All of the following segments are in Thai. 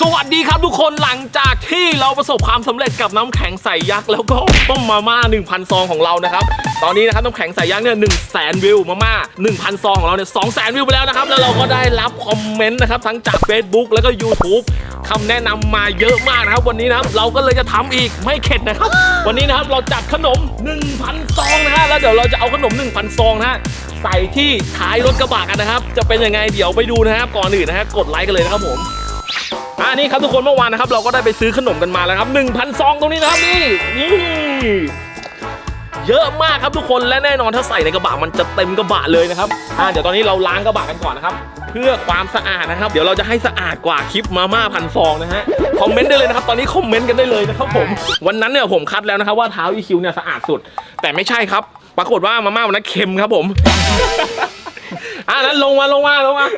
สวัสดีครับทุกคนหลังจากที่เราประสบความสำเร็จกับน้ำแข็งใส่ยักษ์แล้วก็ต้มมาม่า1,000 ซองของเรานะครับ ตอนนี้นะครับน้ำแข็งใส่ยักษ์เนี่ยหนึ่งแสนวิวมาม่า1,000 ซองของเราเนี่ยสองแสนวิวไปแล้วนะครับ แล้วเราก็ได้รับคอมเมนต์นะครับทั้งจาก Facebook แล้วก็ YouTube คำแนะนำมาเยอะมากนะครับ วันนี้นะครับเราก็เลยจะทำอีกไม่เข็ดนะครับ วันนี้นะครับเราจัดขนม 1,000 ซองนะฮะแล้วเดี๋ยวเราจะเอาขนม 1,000 ซองนะฮะใส่ที่ท้ายรถกระบะกันนะครับ จะเป็นยังไงเดี๋ยวไปดูนะครับก่อนอื่นนะฮะกดไลค์กันเลยนะครับผม อันนี้ครับทุกคนเมื่อวานนะครับเราก็ได้ไปซื้อขนมกันมาแล้วครับ1,000ซองตรงนี้นะครับนี่นี่เยอะมากครับทุกคนและแน่นอนถ้าใส่ในกระบะมันจะเต็มกระบะเลยนะครับอ่าเดี๋ยวตอนนี้เราล้างกระบะกันก่อนนะครับเพื่อความสะอาดนะครับ เดี๋ยวเราจะให้สะอาดกว่าคลิปมาม่าพันฟองนะฮะคอมเมนต์ได้เลยนะครับตอนนี้คอมเมนต์กันได้เลยนะครับผมวันนั้นเนี่ยผมคัดแล้วนะครับว่าเท้าอีคิวเนี่ยสะอาดสุด แต่ไม่ใช่ครับ ปรากฏว่ามาม่าวันนั้นเค็มครับผมอ่านั้นลงมาลงมาลงมา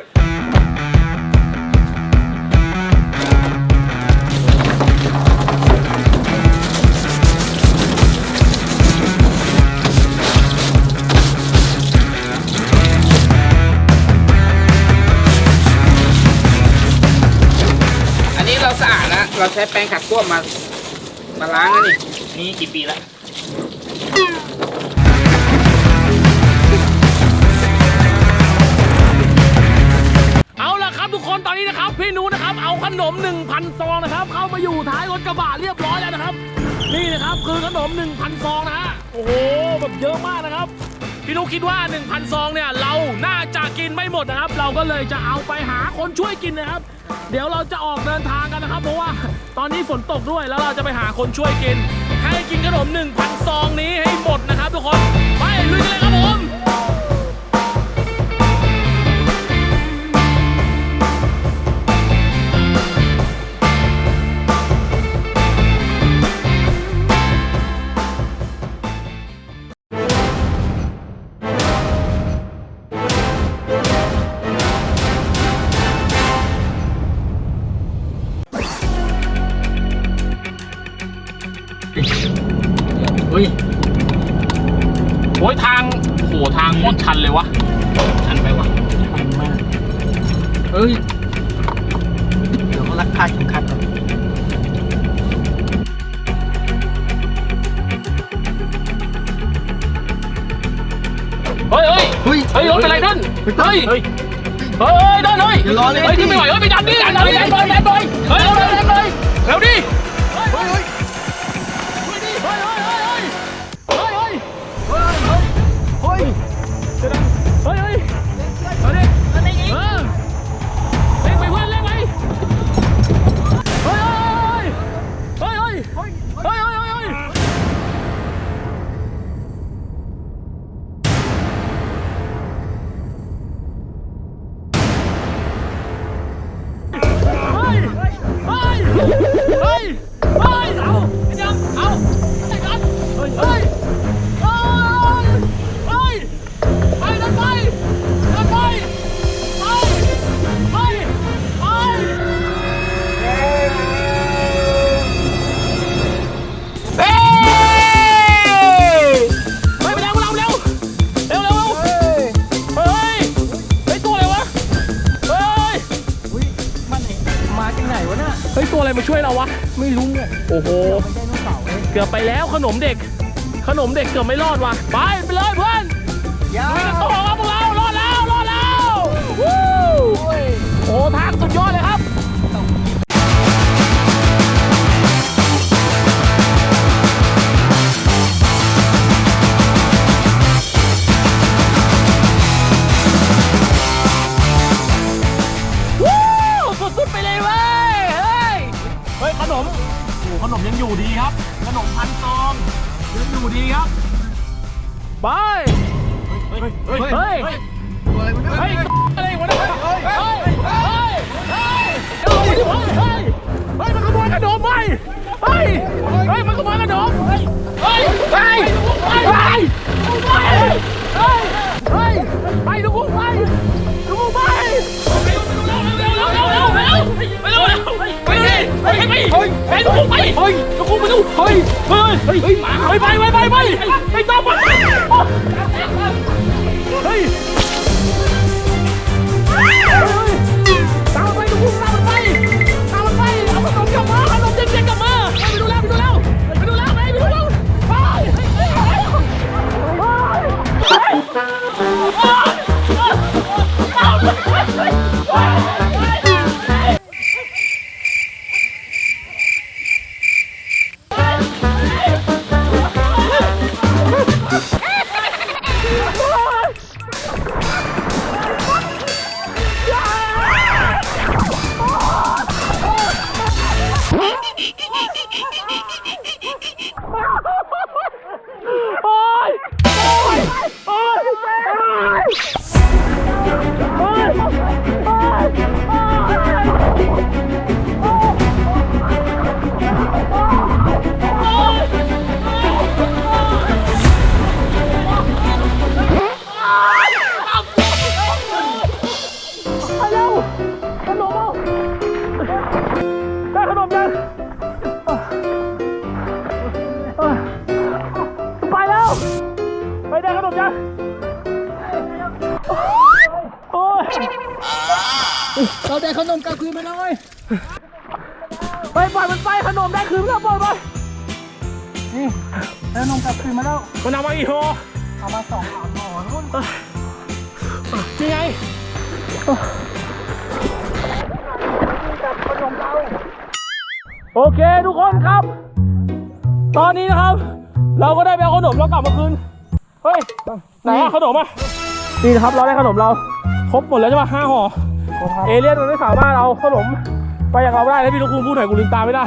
สะอาดแล้ว เราใช้แปรงขัดส้วมมา มาล้างแล้วนี่ นี่กี่ปีแล้วเอาล่ะครับทุกคนตอนนี้นะครับ พี่นุนะครับ เอาขนม 1,000 ซองนะครับ เข้ามาอยู่ท้ายรถกระบะเรียบร้อยแล้วนะครับ นี่นะครับคือขนม 1,000 ซองนะฮะโอ้โหแบบเยอะมากนะครับ พี่นุคิดว่า 1,000 ซองเนี่ย เราน่าจะกินไม่หมดนะครับ เราก็เลยจะเอาไปหาคนช่วยกินนะครับ เดี๋ยวเราจะออกเดินทางกันนะครับ เพราะว่าตอนนี้ฝนตกด้วยแล้วเราจะไปหาคนช่วยกิน ให้กินขนม 1,000 ซองนี้ให้หมดนะครับทุกคนางโหทางโคตรชันเลยวะ ชันไปวะมันมากเฮ้ย เดี๋ยวเขาลักพาดเข็มขัดก่อนเฮ้ยเฮ้ยเฮ้ย เฮ้ยรถเป็นไรนั่นเฮ้ย เฮ้ยเฮ้ยนั่นเฮ้ยอย่ารอเลยเฮ้ยขึ้นไม่ไหวเฮ้ยไปดันดิดันดิดันไปดันไปเฮ้ยเร็วเร็วเร็วเลยเร็วดิ เราวะ ไม่รู้เนี่ยโอ้โหไม่ใช่นุ่งเสาร์เว้ยเกือบไปแล้วขนมเด็ก ขนมเด็กเกือบไม่รอดว่ะ ไปไปเลยเพื่อนยาลุยกันต่อครับพวกเรา รอดแล้ว รอดแล้ววู้โอ้ยโอ้ทางสุดยอดเลยครับ ไป เฮ้ย เฮ้ยเฮ้ยเฮ้ยตัวอะไรวะเนี่ยเฮ้ยอะไรวะเนี่ยเฮ้ย เฮ้ย เฮ้ย เฮ้ยเฮ้ยเฮ้ยเฮ้ยเฮ้ยมันขโมยขนมไปเฮ้ย เฮ้ยมันขโมยขนมเฮ้ย เฮ้ยเฮ้ยเฮ้ยเฮ้ยเฮ้ย เฮ้ย ไปทุกคนไปทุกคนไปเร็วเร็วเร็วเร็วเร็วเร็วไปเร็วเร็ว ไปไปไปไปลูกไปลูกไปลูกเฮ้ยเฮ้ยเฮ้ยเฮ้ยไปไปไปไปไปไปต้องไปเฮ้ยตามไปลูกตามไปตามไปเอาขนมกลับมาขนมเย็นๆกลับมาไปดูแล้วไปดูแล้วไปดูแล้วไปดูแล้วไป ขนมยังโอ้ยเราได้ขนมกลับคืนมาหน่อยไปปล่อยมันไปขนมได้คืนแล้วปล่อยไปนี่ได้ขนมกลับคืนมาแล้วมันเอามาอีกโหเอามาสองสามห่อนู่นยังไงกับขนมเรา โอเคทุกคนครับ ตอนนี้นะครับ เราก็ได้ไปเอาขนมเรากลับมาคืน เฮ้ยไหนอะขนมอะนี่นะครับเราได้ขนมเรา ครบหมดแล้วใช่ปะห้าห่อ เอเลี่ยนมันไม่สามารถเอาขนมไปอย่างเราได้แล้วพี่ลูกคุณพูดหน่อยกูลืมตาไม่ได้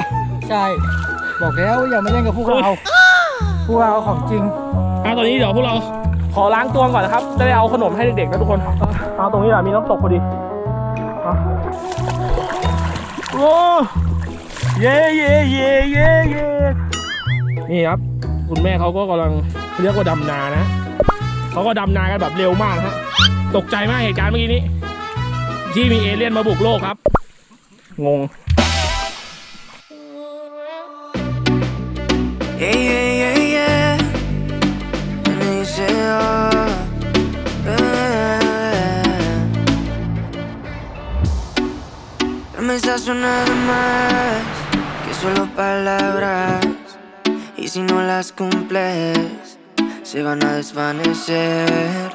ใช่ บอกแล้วอย่ามาเล่นกับพวกเราพวกเราของจริงอะตอนนี้เดี๋ยวพวกเราขอล้างตัวก่อนนะครับ จะได้เอาขนมให้เด็กๆนะทุกคนเอาตรงนี้แหละมีน้ำตกพอดีเอาโอ้ เย่เย่เย่เย่เย่นี่ครับ คุณแม่เขาก็กำลังเรียกว่าดำนานะเขาก็ดำนากันแบบเร็วมากฮะตกใจมากเหตุการณ์เมื่อกี้นี้ ที่มีเอเลี่ยนมาบุกโลกครับ งง Yeah, yeah, yeah, yeah. And they say, oh, yeah. Promesas son nada más que solo palabras. Y si no las cumples, se van a desvanecer.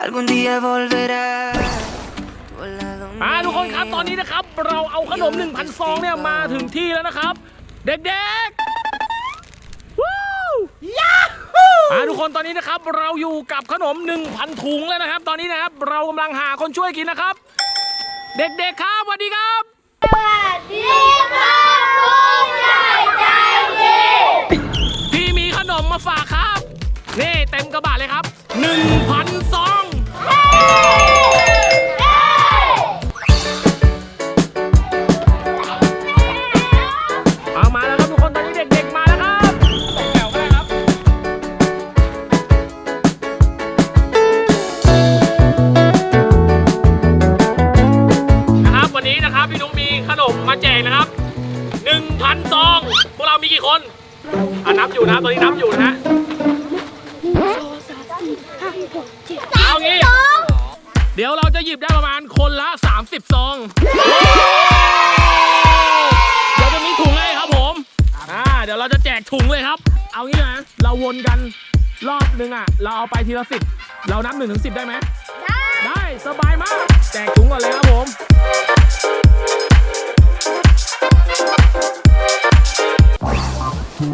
Algún día volverás. tú al lado อ่าทุกคนครับ mío. ตอนนี้นะครับ เราเอาขนม 1,000 ซองเนี่ยมาถึงที่แล้วนะครับ เด็กๆวู้ยาฮูอ่าทุกคนตอนนี้นะครับ เราอยู่กับขนม 1,000 ถุงแล้วนะครับ ตอนนี้นะครับ เรากำลังหาคนช่วยกินนะครับ เด็กๆครับสวัสดีครับ ยวเราจะแจกถุงเลยครับ เอางี้นะ เราวนกันรอบนึงอะ เราเอาไปทีละสิบเรานับหนึ่งถึงสิบได้ไหม ได้ สบายมาก แจกถุงก่อนเลยครับผม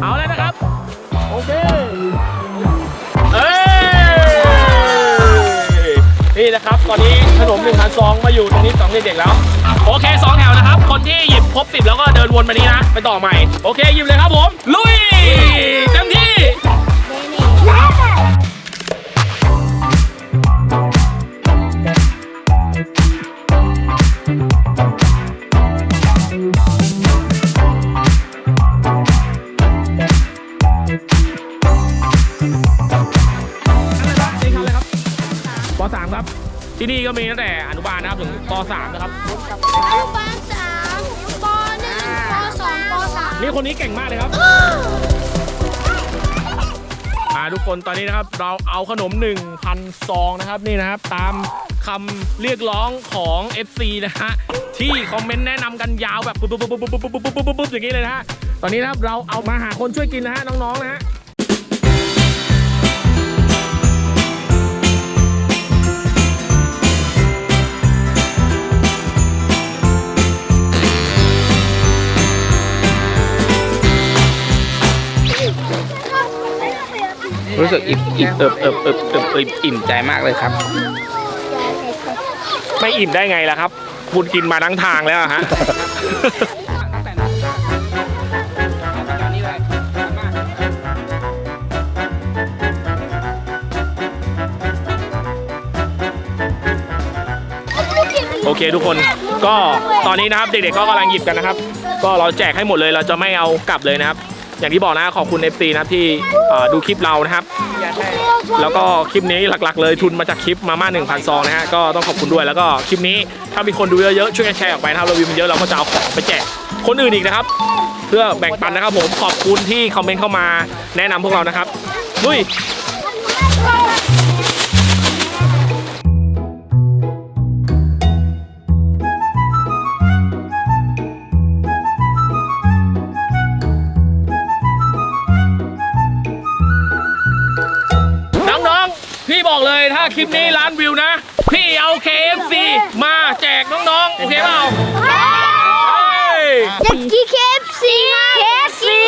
เอาเลยนะครับ โอเค นี่นะครับ ตอนนี้ขนมหนึ่งพันซองมาอยู่ตรงนี้สองเด็กๆแล้ว โอเคสองแถวนะครับ คนที่หยิบครบสิบแล้วก็เดินวนมานี้นะ ไปต่อใหม่ โอเคหยิบเลยครับผม ลุย เต็มที่ ป .3 ครับ ที่นี่ก็มีตั้งแต่อนุบาลนะครับถึงป .3 นะครับ อนุบาลสามปหนึ่งปสองปสามนี่คนนี้เก่งมากเลยครับ อ่าทุกคนตอนนี้นะครับเราเอาขนม 1,000ซองนะครับนี่นะครับ ตามคำเรียกร้องของ FC นะฮะที่คอมเมนต์แนะนำกันยาวแบบปุ๊บปุ๊บปุ๊บปุ๊บปุ๊บปุ๊บปุ๊บปุ๊บปุ๊บอย่างนี้เลยนะฮะตอนนี้นะครับเราเอามาหาคนช่วยกินนะฮะน้องๆนะฮะ รู้สึกอิ่มอิ่มเอิบเอิบเอิบเอิบเอิบอิ่มใจมากเลยครับ ไม่อิ่มได้ไงล่ะครับ คุณกินมาทั้งทางแล้วอะฮะ โอเคทุกคนก็ตอนนี้นะครับเด็กๆก็กำลังหยิบกันนะครับ ก็เราแจกให้หมดเลยเราจะไม่เอากลับเลยนะครับ อย่างที่บอกนะขอบคุณ FC นะครับที่ดูคลิปเรานะครับ แล้วก็คลิปนี้หลักๆ เลยทุนมาจากคลิปมาม่า1,000ซองนะฮะก็ต้องขอบคุณด้วยแล้วก็คลิปนี้ถ้ามีคนดูเยอะๆช่วยกันแชร์ออกไปนะครับเราวิวมันเยอะเราก็จะเอาของไปแจกคนอื่นอีกนะครับ เพื่อแบ่งปันนะครับผมขอบคุณที่คอมเมนต์เข้ามาแนะนำพวกเรานะครับลุย คลิปนี้ล้านวิวนะ พี่เอา KFC มาแจกน้องๆ โอเคเปล่าเฮ้ยอยากกินเคฟซีเคฟซี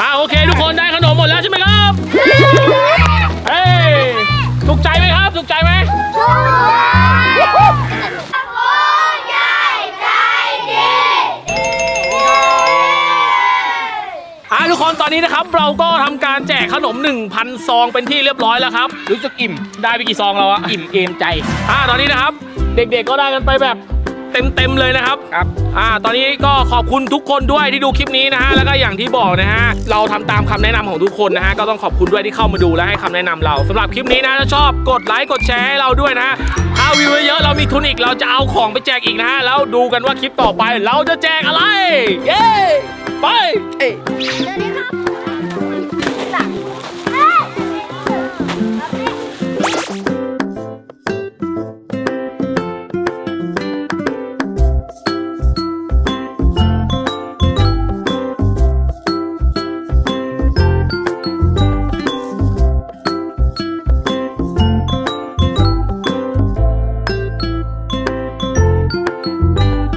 อ่าโอเค ทุกคนได้ขนมหมดแล้วใช่ไหมครับเฮ้ยถูกใจไหมครับถูกใจไหมอ่าทุก อนนี้นะครับเราก็ทำการแจกขนม 1,000 ซองเป็นที่เรียบร้อยแล้วครับรู้สึกอิ่มได้ไปกี่ซองเราอะอิ่มเอมใจอ่าตอนนี้นะครับ เด็กๆก็ได้กันไปแบบเต็มๆเลยนะครับครับอ่าตอนนี้ก็ขอบคุณทุกคนด้วยที่ดูคลิปนี้นะฮะแล้วก็อย่างที่บอกนะฮะเราทำตามคำแนะนำของทุกคนนะฮะก็ต้องขอบคุณด้วยที่เข้ามาดูและให้คำแนะนำเราสำหรับคลิปนี้นะถ้าชอบกดไลค์กดแชร์ให้เราด้วยนะถ้าวิวเยอะๆเรามีทุนอีกเราจะเอาของไปแจกอีกนะฮะแล้วดูกันว่าคลิปต่อไปเราจะแจกอะไร เย้ไปสวัสดีครับ